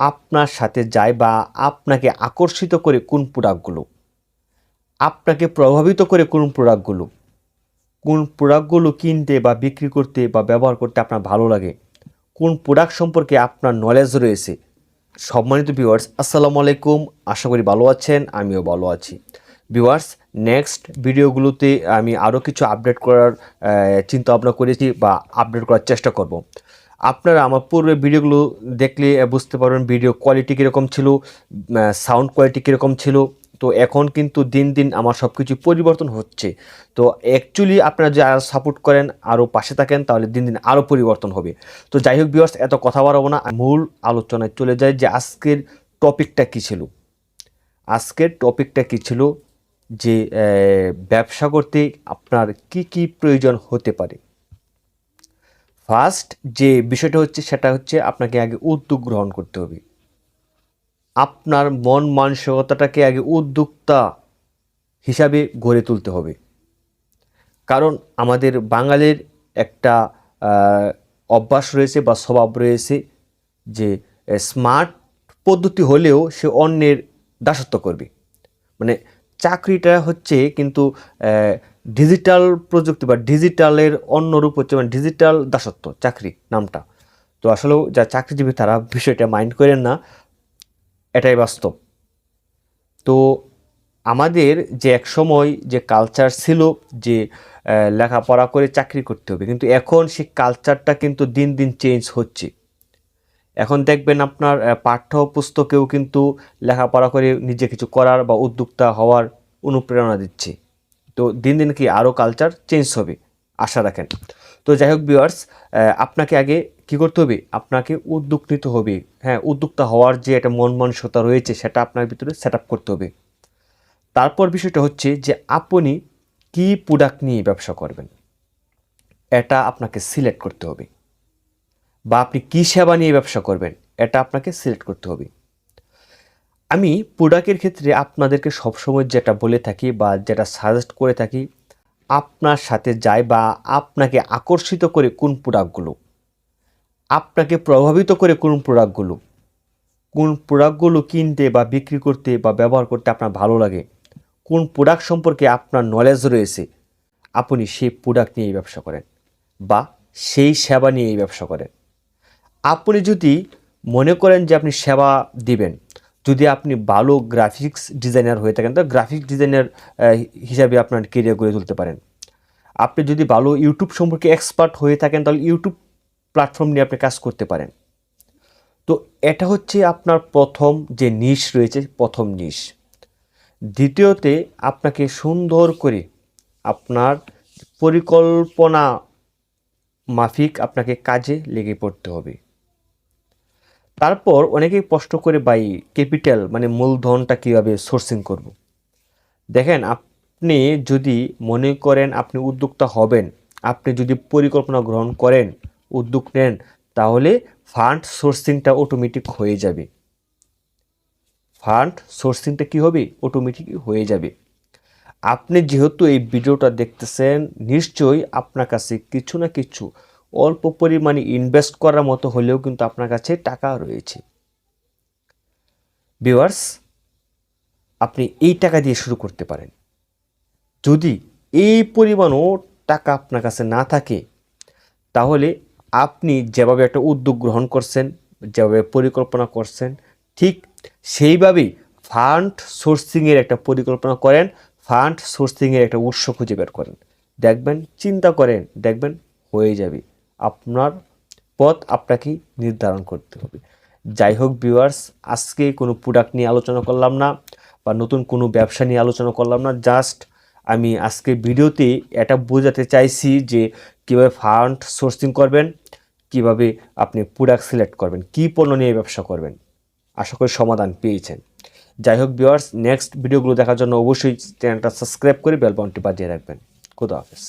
আপনার সাথে যায় বা আপনাকে আকর্ষিত করে কোন প্রোডাক্টগুলো আপনাকে প্রভাবিত করে কোন প্রোডাক্টগুলো কোন প্রোডাক্টগুলো কিনতে বা বিক্রি করতে বা ব্যবহার করতে আপনার ভালো লাগে? কোন প্রোডাক্ট সম্পর্কে আপনার নলেজ রয়েছে? সম্মানিত ভিউয়ার্স আসসালামু আলাইকুম। আশা করি ভালো আছেন, আমিও ভালো আছি। ভিউয়ার্স নেক্সট ভিডিওগুলোতে আমি আরও কিছু আপডেট করার চিন্তা ভাবনা করেছি বা আপডেট করার চেষ্টা করব। আপনারা আমার পূর্বে ভিডিওগুলো দেখলে বুঝতে পারবেন ভিডিও কোয়ালিটি কীরকম ছিল সাউন্ড কোয়ালিটি কীরকম ছিল। তো এখন কিন্তু দিন দিন আমার সব কিছু পরিবর্তন হচ্ছে। তো অ্যাকচুয়ালি আপনারা যে আরও সাপোর্ট করেন আরও পাশে থাকেন, তাহলে দিন দিন আরও পরিবর্তন হবে। তো যাই হোক বিয়ার্স এত কথা বাড়াবো না। মূল আলোচনায় চলে যায় যে আজকের টপিকটা কী ছিল। আজকের টপিকটা কী ছিল যে ব্যবসা করতে আপনার কি কি প্রয়োজন হতে পারে? ফার্স্ট যে বিষয়টা হচ্ছে, সেটা হচ্ছে আপনাকে আগে উদ্যোগ গ্রহণ করতে হবে। আপনার মন মানসিকতাটাকে আগে উদ্যোক্তা হিসাবে গড়ে তুলতে হবে। কারণ আমাদের বাঙালির একটা অভ্যাস রয়েছে বা স্বভাব রয়েছে যে স্মার্ট পদ্ধতি হলেও সে অন্যের দাসত্ব করবে। মানে চাকরিটা হচ্ছে কিন্তু ডিজিটাল প্রযুক্তি বা ডিজিটালের অন্য রূপ হচ্ছে মানে ডিজিটাল দাসত্ব, চাকরি নামটা। তো আসলেও যা চাকরিজীবী তারা বিষয়টা মাইন্ড করেন না, এটাই বাস্তব। তো আমাদের যে এক সময় যে কালচার ছিল যে লেখাপড়া করে চাকরি করতে হবে, কিন্তু এখন সেই কালচারটা কিন্তু দিন দিন চেঞ্জ হচ্ছে। এখন দেখবেন আপনার আহ, পাঠ্যপুস্তকেও কিন্তু লেখাপড়া করে নিজে কিছু করার বা উদ্যোক্তা হওয়ার অনুপ্রেরণা দিচ্ছে। তো দিন দিন কি আরও কালচার চেঞ্জ হবে আশা রাখেন। তো যাই হোক ভিউয়ার্স আপনাকে আগে কি করতে হবে? আপনাকে উদ্যোগ নিতে হবে। হ্যাঁ উদ্যোক্তা হওয়ার যে একটা মন মানসিকতা রয়েছে সেটা আপনার ভিতরে সেট করতে হবে। তারপর বিষয়টা হচ্ছে যে আপনি কি প্রোডাক্ট নিয়ে ব্যবসা করবেন এটা আপনাকে সিলেক্ট করতে হবে। বা আপনি কী সেবা নিয়ে ব্যবসা করবেন, এটা আপনাকে সিলেক্ট করতে হবে। আমি প্রোডাক্টের ক্ষেত্রে আপনাদেরকে সবসময় যেটা বলে থাকি বা যেটা সাজেস্ট করে থাকি, আপনার সাথে যায় বা আপনাকে আকর্ষিত করে কোন প্রোডাক্টগুলো আপনাকে প্রভাবিত করে কোন প্রোডাক্টগুলো কোন প্রোডাক্টগুলো কিনতে বা বিক্রি করতে বা ব্যবহার করতে আপনার ভালো লাগে, কোন প্রোডাক্ট সম্পর্কে আপনার নলেজ রয়েছে, আপনি সেই প্রোডাক্ট নিয়েই ব্যবসা করেন বা সেই সেবা নিয়েই ব্যবসা করেন। আপনি যদি মনে করেন যে আপনি সেবা দিবেন, যদি আপনি ভালো গ্রাফিক্স ডিজাইনার হয়ে থাকেন, তো গ্রাফিক্স ডিজাইনার হিসাবে আপনার কেরিয়ার গড়ে তুলতে পারেন। আপনি যদি ভালো ইউটিউব সম্পর্কে এক্সপার্ট হয়ে থাকেন, তাহলে ইউটিউব প্ল্যাটফর্ম নিয়ে আপনি কাজ করতে পারেন। তো এটা হচ্ছে আপনার প্রথম যে নিশ রয়েছে, প্রথম নিশ দ্বিতীয়তে আপনাকে সুন্দর করে আপনার পরিকল্পনা মাফিক আপনাকে কাজে লেগে পড়তে হবে। তারপর অনেকেই প্রশ্ন করে বাই ক্যাপিটাল মানে মূলধনটা কীভাবে সোর্সিং করব। দেখেন, আপনি যদি মনে করেন আপনি উদ্যোক্তা হবেন, আপনি যদি পরিকল্পনা গ্রহণ করেন, উদ্যোগ নেন, তাহলে ফান্ড সোর্সিংটা অটোমেটিক হয়ে যাবে। ফান্ড সোর্সিংটা কী হবে? অটোমেটিক হয়ে যাবে। আপনি যেহেতু এই ভিডিওটা দেখতেছেন, নিশ্চয়ই আপনার কাছে কিছু না কিছু অল্প পরিমাণে ইনভেস্ট করার মতো হলেও কিন্তু আপনার কাছে টাকা রয়েছে। ভিউয়ার্স আপনি এই টাকা দিয়ে শুরু করতে পারেন। যদি এই পরিমাণও টাকা আপনার কাছে না থাকে, তাহলে আপনি যেভাবে একটা উদ্যোগ গ্রহণ করছেন, যেভাবে পরিকল্পনা করছেন, ঠিক সেইভাবেই ফান্ড সোর্সিংয়ের একটা পরিকল্পনা করেন ফান্ড সোর্সিংয়ের একটা উৎস খুঁজে বের করেন। দেখবেন, চিন্তা করেন, দেখবেন হয়ে যাবে। আপনার পথ আপনাকে নির্ধারণ করতে হবে। যাই হোক ভিউয়ার্স আজকে কোনো প্রোডাক্ট নিয়ে আলোচনা করলাম না বা নতুন কোনো ব্যবসা নিয়ে আলোচনা করলাম না। জাস্ট আমি আজকে ভিডিওতে এটা বোঝাতে চাইছি যে কীভাবে ফান্ড সোর্সিং করবেন, কীভাবে আপনি প্রোডাক্ট সিলেক্ট করবেন, কী পণ্য নিয়ে ব্যবসা করবেন, আশা করি সমাধান পেয়েছেন। যাই হোক ভিউয়ার্স নেক্সট ভিডিওগুলো দেখার জন্য অবশ্যই চ্যানেলটা সাবস্ক্রাইব করে বেল বাটনটি বাজিয়ে রাখবেন। খুদা হাফেজ।